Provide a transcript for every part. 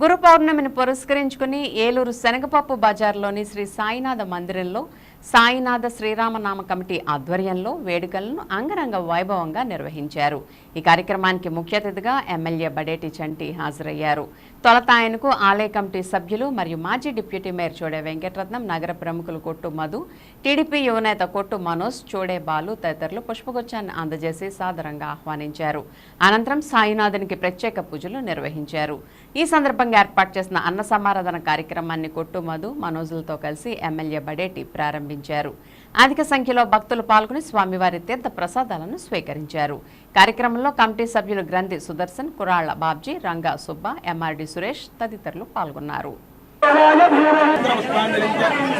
గురు పౌర్ణమిని పురస్కరించుకుని ఏలూరు శనగపప్పు బజార్లోని శ్రీ సాయినాథ మందిరంలో సాయినాథ శ్రీరామనామ కమిటీ ఆధ్వర్యంలో వేడుకలను అంగరంగ వైభవంగా నిర్వహించారు. ఈ కార్యక్రమానికి ముఖ్య అతిథిగా ఎమ్మెల్యే బడేటి చంటి హాజరయ్యారు. తొలత ఆయనకు ఆలయ కమిటీ సభ్యులు మరియు మాజీ డిప్యూటీ మేయర్ చోడే వెంకటరత్నం నగర ప్రముఖులు కొట్టు మధు టీడీపీ యువనేత కొట్టు మనోజ్ చోడే బాలు తదితరులు పుష్పగుచ్చాన్ని అందజేసి సాదరంగా ఆహ్వానించారు. అనంతరం సాయినాథునికి ప్రత్యేక పూజలు నిర్వహించారు. ఈ సందర్భంగా ఏర్పాటు చేసిన అన్న సమారాధన కార్యక్రమాన్ని కొట్టు మధు మనోజులతో కలిసి ఎమ్మెల్యే బడేటి ప్రారంభించారు. అధిక సంఖ్యలో భక్తులు పాల్గొని స్వామివారి తీర్థ ప్రసాదాలను స్వీకరించారు. కార్యక్రమంలో కమిటీ సభ్యులు గ్రంథి సుదర్శన్ కురాళ్ళ బాబ్జీ రంగా సుబ్బ ఎంఆర్డి సురేష్ తదితరులు పాల్గొన్నారు.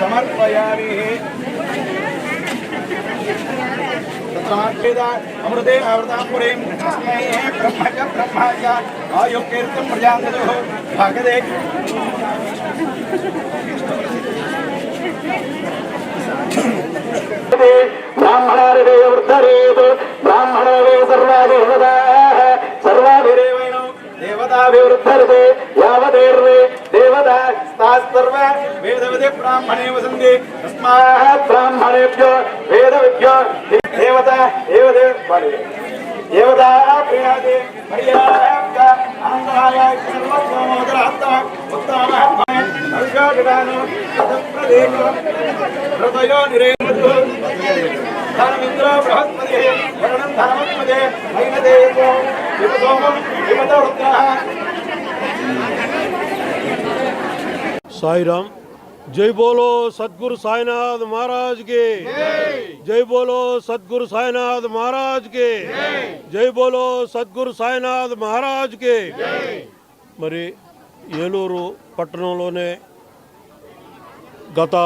సమర్పయామి తత్రావేద అమృతే ఆవృతాంబురేం తస్మై బ్రహ్మక బ్రహ్మాయ భగదే దేవతాభివృద్ధరితే యావదేర్వే దేవతా సర్వ వేదవిధి బ్రాహ్మణే వసంతి తస్మాత్ బ్రాహ్మణేభ్యో వేద విద్యో దేవత దేవదేవ దేవతా ప్రియాది మర్యాద ఆంధ్రాయ సర్వోత్తమోదరాత్మ ఉత్తమ అవిషాడాను ప్రదేశ హృదయో నిరేంద్ర ధనమింద్ర బృహస్పతి వరుణం ధనమత్మజే మైనదేయో సాయిరామ్ జై బోలో సద్గురు సాయినాథ్ మహారాజ్కి జై బోలో సద్గురు సాయినాథ్ మహారాజ్కి జై బోలో సద్గురు సాయినాథ్ మహారాజ్కి మరి ఏలూరు పట్టణంలోనే గత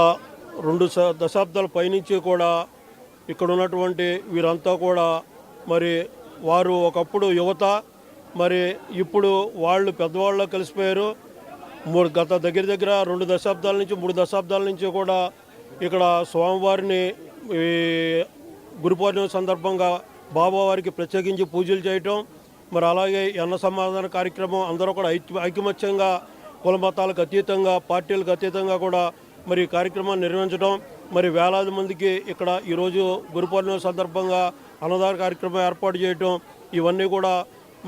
రెండు దశాబ్దాల పైనుంచి కూడా ఇక్కడ ఉన్నటువంటి వీరంతా కూడా మరి వారు ఒకప్పుడు యువత మరి ఇప్పుడు వాళ్ళు పెద్దవాళ్ళు కలిసిపోయారు. మూడు గత దగ్గర దగ్గర రెండు దశాబ్దాల నుంచి మూడు దశాబ్దాల నుంచి కూడా ఇక్కడ స్వామివారిని ఈ గురు పౌర్ణమి సందర్భంగా బాబావారికి ప్రత్యేకించి పూజలు చేయటం మరి అలాగే ఎన్న అన్న సమాధాన కార్యక్రమం అందరూ కూడా ఐక్య ఐకమత్యంగా కుల మతాలకు అతీతంగా పార్టీలకు అతీతంగా కూడా మరి కార్యక్రమాన్ని నిర్వహించడం మరి వేలాది మందికి ఇక్కడ ఈరోజు గురు పౌర్ణమి సందర్భంగా అన్నదాన కార్యక్రమం ఏర్పాటు చేయటం ఇవన్నీ కూడా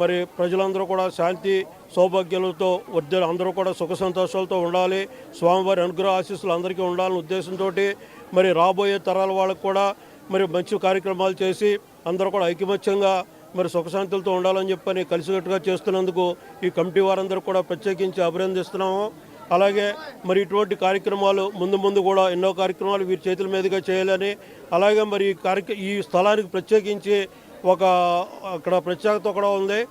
మరి ప్రజలందరూ కూడా శాంతి సౌభాగ్యాలతో వర్ధ అందరూ కూడా సుఖ సంతోషాలతో ఉండాలి. స్వామివారి అనుగ్రహ ఆశీస్సులు అందరికీ ఉండాలనే ఉద్దేశంతో మరి రాబోయే తరాల వాళ్ళకు కూడా మరి మంచి కార్యక్రమాలు చేసి అందరూ కూడా ఐకమత్యంగా మరి సుఖశాంతులతో ఉండాలని చెప్పని కలిసికట్టుగా చేస్తున్నందుకు ఈ కమిటీ వారందరూ కూడా ప్రత్యేకించి అభినందిస్తున్నాము. అలాగే మరి ఇటువంటి కార్యక్రమాలు ముందు ముందు కూడా ఎన్నో కార్యక్రమాలు వీరి చేతుల మీదుగా చేయాలని అలాగే మరి ఈ ఈ స్థలానికి ప్రత్యేకించి ఒక అక్కడ ప్రత్యేకత కూడా ఉంది.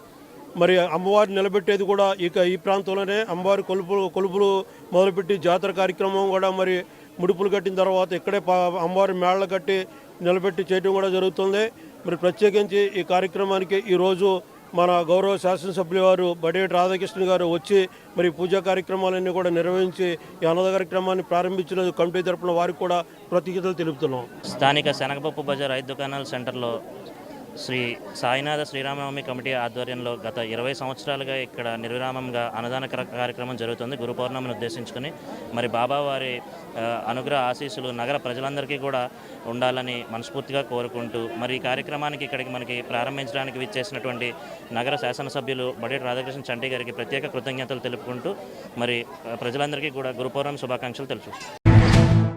మరి అమ్మవారిని నిలబెట్టేది కూడా ఇక ఈ ప్రాంతంలోనే. అమ్మవారి కొలుపులు కొలుపులు మొదలుపెట్టి జాతర కార్యక్రమం కూడా మరి ముడుపులు కట్టిన తర్వాత ఇక్కడే పా- అమ్మవారి మేళ్ళ కట్టి నిలబెట్టి చేయడం కూడా జరుగుతుంది. మరి ప్రత్యేకించి ఈ కార్యక్రమానికి ఈరోజు మన గౌరవ శాసనసభ్యులు వారు బడేటి రాధాకృష్ణ గారు వచ్చి మరి పూజా కార్యక్రమాలన్నీ కూడా నిర్వహించి ఈ అన్నద కార్యక్రమాన్ని ప్రారంభించిన కమిటీ తరపున వారికి కూడా కృతజ్ఞతలు తెలుపుతున్నాం. స్థానిక శనగపప్పు బజార్ ఐదు దుకాణాల సెంటర్లో శ్రీ సాయినాథ శ్రీరామనవమి కమిటీ ఆధ్వర్యంలో గత ఇరవై సంవత్సరాలుగా ఇక్కడ నిర్విరామంగా అన్నదాన కార్యక్రమం జరుగుతుంది. గురు పౌర్ణమిని ఉద్దేశించుకుని మరి బాబావారి అనుగ్రహ ఆశీస్సులు నగర ప్రజలందరికీ కూడా ఉండాలని మనస్ఫూర్తిగా కోరుకుంటూ మరి ఈ కార్యక్రమానికి ఇక్కడికి మనకి ప్రారంభించడానికి విచ్చేసినటువంటి నగర శాసనసభ్యులు బడేటి రాధాకృష్ణ చంటి గారికి ప్రత్యేక కృతజ్ఞతలు తెలుపుకుంటూ మరి ప్రజలందరికీ కూడా గురు పౌర్ణమి శుభాకాంక్షలు తెలుసు